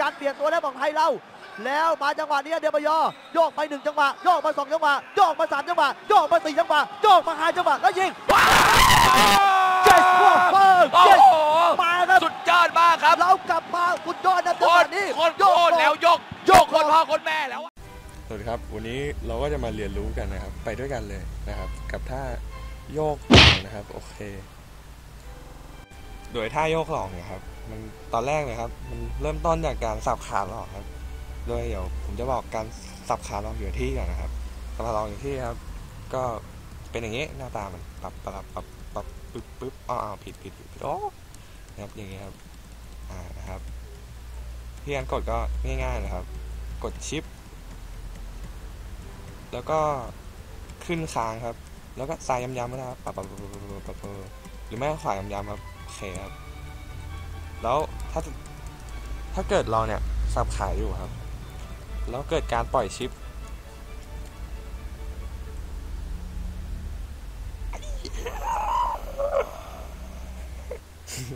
การเปลี่ยนตัวแล้วของไทยเรา แล้วมาจังหวะนี้เดียบยอโยกไปหนึ่งจังหวะโยกมาสองจังหวะโยกมาสามจังหวะโยกมาสี่จังหวะโยกมาห้าจังหวะแล้วยิง yes โอ้โหโอ้ yes โหมาครับ สุดยอดมากครับเรากลับมาสุดยอดนะโคจังหวะตรนี้โคตรโคตรแล้วยก ยกคนพ่อคนแม่แล้วสวัสดีครับวันนี้เราก็จะมาเรียนรู้กันนะครับ ไปด้วยกันเลยนะครับ กับท่าโยกหลองนะครับ โอเค โดยท่าโยกหลองเนี่ยครับ มันตอนแรกเลยครับ มันเริ่มต้นจากการสับขาหลอกครับ โดยเดี๋ยวผมจะบอกการสับขาหลอกอยู่ที่ก่อนนะครับสับขาหลอกอยู่ที่ครับ ก็เป็นอย่างนี้หน้าตามันปรับปรับปรับปรับปึ๊บปึ๊บอ๋ออ๋อผิดผิดผิดผิดโอ้ นะครับอย่างนี้ครับอ่านะครับที่การกดก็ง่ายๆนะครับ กดชิป แล้วก็ขึ้นค้างครับ แล้วก็ซ้ายย้ำๆนะครับปับปับปับปับปับปับปับหรือไม่ก็ขวาย้ำๆครับโอเคครับ แล้วถ้าถ้าเกิดเราเนี่ยสับขาอยู่ครับ แล้วเกิดการปล่อยชิป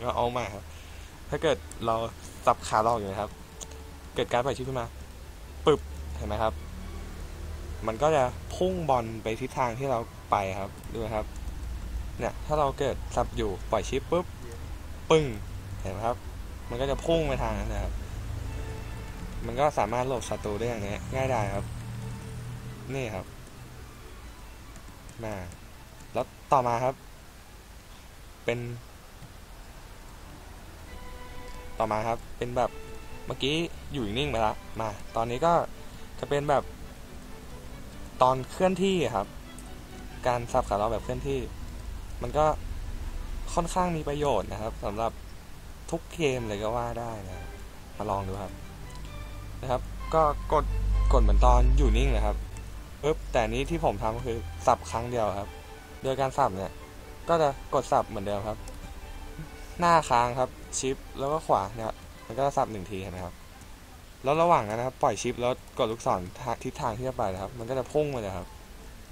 เราเอาใหม่ครับ ถ้าเกิดเราสับขาเราอยู่นะครับ เกิดการปล่อยชิปขึ้นมาปึ๊บเห็นไหมครับ มันก็จะพุ่งบอลไปทิศทางที่เราไปครับดูนะครับ เนี่ยถ้าเราเกิดสับอยู่ปล่อยชิปปุ๊บปึ้งเห็นไหมครับ มันก็จะพุ่งไปทางนั้นนะครับ มันก็สามารถหลบศัตรูได้อย่างนี้ง่ายได้ครับ นี่ครับมาแล้วต่อมาครับ เป็น ต่อมาครับ เป็นแบบเมื่อกี้อยู่นิ่งไปแล้วมา ตอนนี้ก็จะเป็นแบบ ตอนเคลื่อนที่ครับ การสับขาเราแบบเคลื่อนที่ มันก็ค่อนข้างมีประโยชน์นะครับสำหรับทุกเกมเลยก็ว่าได้นะมาลองดูครับนะครับ ก็กดกดเหมือนตอนอยู่นิ่งเลยครับปึ๊บแต่นี้ที่ผมทำก็คือสับครั้งเดียวครับ โดยการสับเนี่ย ก็จะกดสับเหมือนเดิมครับ หน้าค้างครับชิปแล้วก็ขวาเนี่ยมันก็สับหนึ่งทีเห็นไหมครับแล้วระหว่างนั้นนะครับปล่อยชิปแล้วกดลูกศรทิศทางที่จะไปนะครับ มันก็จะพุ่งเลยครับ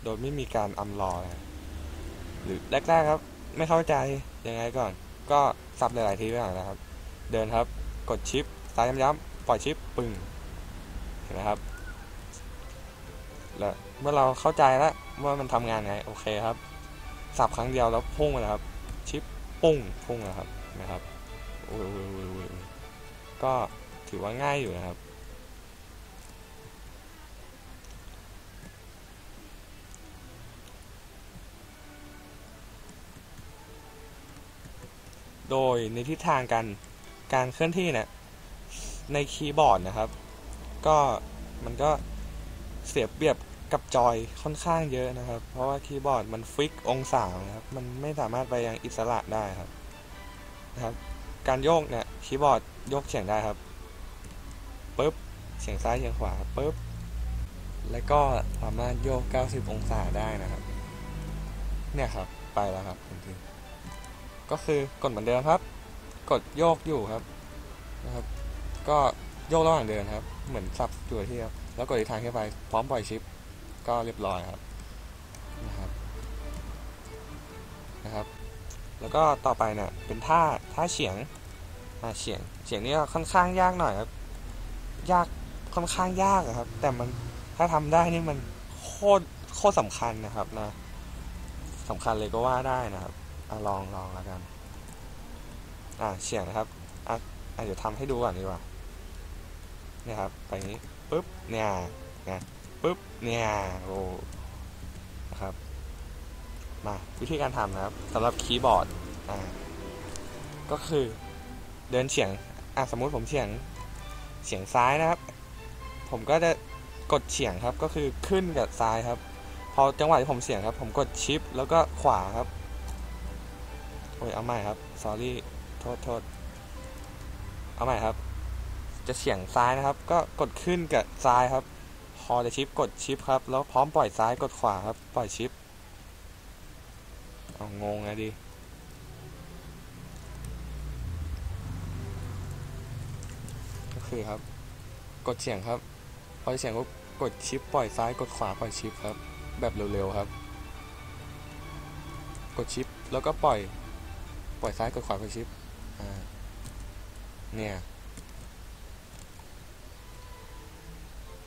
โดยไม่มีการอำรอเลยหรือแรกๆครับ ไม่เข้าใจยังไงก่อน ก็สับหลายๆทีไปก่อนนะครับ เดินครับกดชิปซ้ายย้ำๆปล่อยชิปปึ้งเห็นไหมครับแล้วเมื่อเราเข้าใจแล้วว่ามันทำงานไงโอเคครับ สับครั้งเดียวแล้วพุ่งเลยครับ ปุ้งพุ่งนะครับนะครับโอ้ยโอ้ยโอ้ยโอ้ยโอ้ยก็ถือว่าง่ายอยู่นะครับ โดยในทิศทางการการเคลื่อนที่เนี่ยในคีย์บอร์ดนะครับ ก็มันก็เสียเปรียบ กับจอยค่อนข้างเยอะนะครับ เพราะว่าคีย์บอร์ดมันฟิกองศานะครับ มันไม่สามารถไปยังอิสระได้ครับนะครับ การโยกเนี่ยคีย์บอร์ดโยกเฉียงได้ครับปุ๊บเฉียงซ้ายเฉียงขวาปุ๊บแล้วก็สามารถโยก 90 องศาได้นะครับ เนี่ยครับไปแล้วครับจริงๆก็คือกดเหมือนเดิมครับ กดโยกอยู่ครับนะครับ ก็โยกระหว่างเดินครับ เหมือนสับอยู่ที่ครับแล้วกดอีกทางขึ้นไปพร้อมปล่อยชิป ก็เรียบร้อยครับนะครับนะครับ แล้วก็ต่อไปเนี่ยเป็นท่าท่าเฉียงอ่าเฉียงเฉียงนี่ก็ค่อนข้างยากหน่อยครับยากค่อนข้างยากครับ แต่มันถ้าทำได้นี่มันโคตรโคตรสำคัญนะครับนะสำคัญเลยก็ว่าได้นะครับอลองลองแล้วกันอะเฉียงนะครับอะอะเดี๋ยวทำให้ดูก่อนดีกว่าเนี่ยครับไปนี้ปุ๊บเนี่ยนะ ปุ๊บเนี่ยโอ้นะครับมาวิธีการทำนะครับสำหรับคีย์บอร์ดอ่าก็คือเดินเฉียงอะสมมุติผมเฉียงเฉียงซ้ายนะครับ ผมก็จะกดเฉียงครับก็คือขึ้นกับซ้ายครับ พอจังหวะที่ผมเฉียงครับ ผมกดชิปแล้วก็ขวาครับโอ้ยเอาใหม่ครับ sorry โทษโทษเอาใหม่ครับ จะเฉียงซ้ายนะครับ ก็กดขึ้นกับซ้ายครับ พอจะชิปกดชิปครับ แล้วพร้อมปล่อยซ้ายกดขวาครับ ปล่อยชิปเอางงไงดิคือครับ กดเฉียงครับ พอเฉียงก็กดชิปปล่อยซ้ายกดขวาปล่อยชิปครับ แบบเร็วๆครับ กดชิปแล้วก็ปล่อย ปล่อยซ้ายกดขวากดชิปอ่าเนี่ย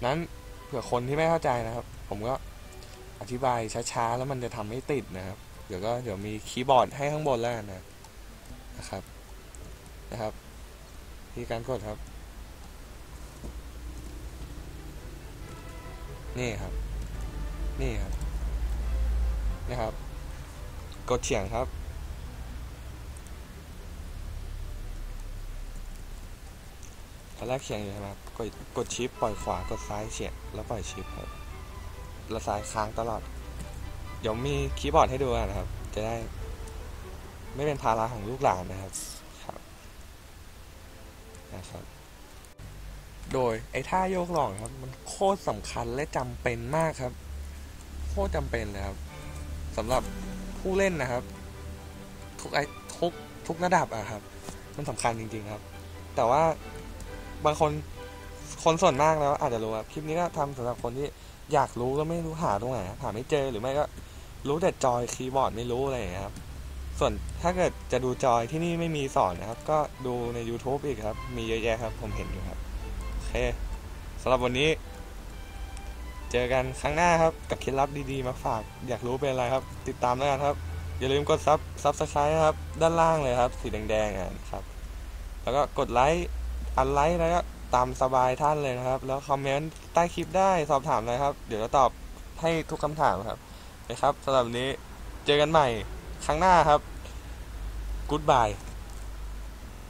นั้น เผื่อคนที่ไม่เข้าใจนะครับ ผมก็อธิบายช้าๆ แล้วมันจะทำไม่ติดนะครับ เดี๋ยวก็เดี๋ยวมีคีย์บอร์ดให้ข้างบนแล้วนะนะครับนะครับที่การกดครับ นี่ครับ นี่ครับนะครับ กดเฉียงครับ ตอนแรกเฉียงอยู่ใช่ไหมกดกดชิปปล่อยขวากดซ้ายเฉียงแล้วปล่อยชิปครับแล้วซ้ายค้างตลอด เดี๋ยวมีคีย์บอร์ดให้ดูนะครับ จะได้ ไม่เป็นภาระของลูกหลานนะครับครับนะครับ โดยไอ้ท่าโยกหล่องครับ มันโคตรสำคัญและจำเป็นมากครับ โคตรจำเป็นเลยครับสำหรับผู้เล่นนะครับ ทุกไอทุกทุกระดับอะครับ มันสำคัญจริง ๆครับ แต่ว่า บางคนคนส่วนมากแล้วอาจจะรู้ว่าคลิปนี้ก็ทำสำหรับคนที่อยากรู้แล้วไม่รู้หาตรงไหนหาไม่เจอหรือไม่ก็รู้แต่จอยคีย์บอร์ดไม่รู้อะไรอย่างเงี้ครับ ส่วนถ้าเกิดจะดูจอยที่นี่ไม่มีสอนนะครับ ก็ดูใน YouTube อีกครับ มีเยอะแยะครับ ผมเห็นอยู่ครับ โอเคสำหรับวันนี้ เจอกันครั้งหน้าครับ กับเคล็ดลับดีๆมาฝาก อยากรู้เป็นอะไรครับ ติดตามแล้วกันครับ อย่าลืมกดซับซับสไครต์ครับ ด้านล่างเลยครับ สีแดงๆอะครับ แล้วก็กดไลค์ อันไลค์แล้วก็ตามสบายท่านเลยนะครับ แล้วคอมเมนต์ใต้คลิปได้สอบถามเลยครับ เดี๋ยวจะตอบให้ทุกคำถามครับนะครับสำหรับนนี้เจอกันใหม่ครั้งหน้าครับ Goodbye